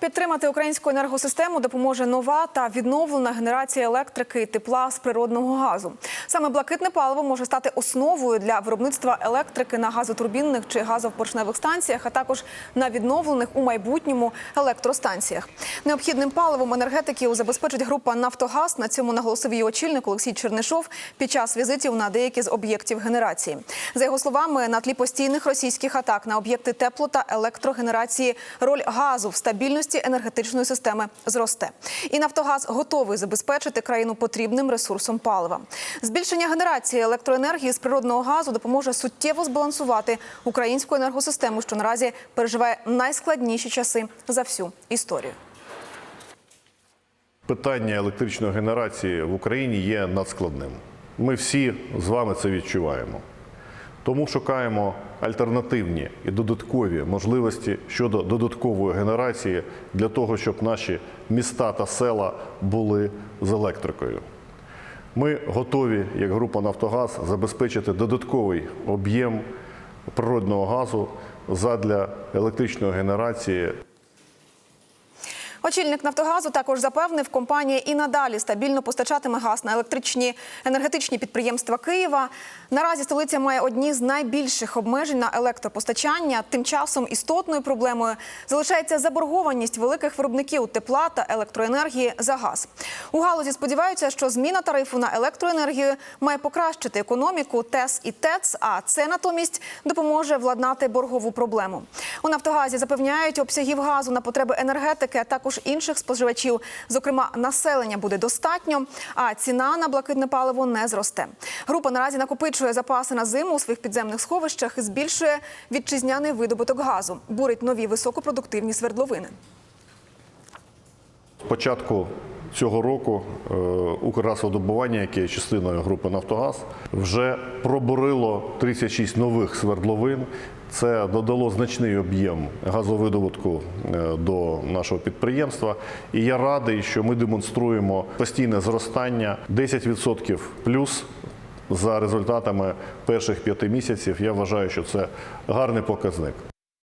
Підтримати українську енергосистему допоможе нова та відновлена генерація електрики і тепла з природного газу. Саме блакитне паливо може стати основою для виробництва електрики на газотурбінних чи газовпоршневих станціях, а також на відновлених у майбутньому електростанціях. Необхідним паливом енергетиків забезпечить група Нафтогаз. На цьому наголосив її очільник Олексій Чернишов під час візитів на деякі з об'єктів генерації. За його словами, на тлі постійних російських атак на об'єкти тепло та електрогенерації роль газу в стабільності енергетичної системи зросте. І Нафтогаз готовий забезпечити країну потрібним ресурсом палива. Збільшення генерації електроенергії з природного газу допоможе суттєво збалансувати українську енергосистему, що наразі переживає найскладніші часи за всю історію. Питання електричної генерації в Україні є надскладним. Ми всі з вами це відчуваємо. Тому шукаємо альтернативні і додаткові можливості щодо додаткової генерації для того, щоб наші міста та села були з електрикою. Ми готові, як група Нафтогаз, забезпечити додатковий об'єм природного газу задля електричної генерації Очільник Нафтогазу також запевнив, компанія і надалі стабільно постачатиме газ на електричні енергетичні підприємства Києва. Наразі столиця має одні з найбільших обмежень на електропостачання. Тим часом істотною проблемою залишається заборгованість великих виробників тепла та електроенергії за газ. У галузі сподіваються, що зміна тарифу на електроенергію має покращити економіку ТЕС і ТЕЦ, а це натомість допоможе владнати боргову проблему. У Нафтогазі запевняють, обсягів газу на потреби енергетики, а також інших споживачів, зокрема населення, буде достатньо, а ціна на блакитне паливо не зросте. Група наразі накопичує запаси на зиму у своїх підземних сховищах і збільшує вітчизняний видобуток газу, бурить нові високопродуктивні свердловини. З початку цього року е, Укргазвидобування, яке є частиною групи Нафтогаз, вже пробурило 36 нових свердловин. Це додало значний об'єм газовидобутку е, до нашого підприємства. І я радий, що ми демонструємо постійне зростання 10% плюс за результатами перших п'яти місяців. Я вважаю, що це гарний показник.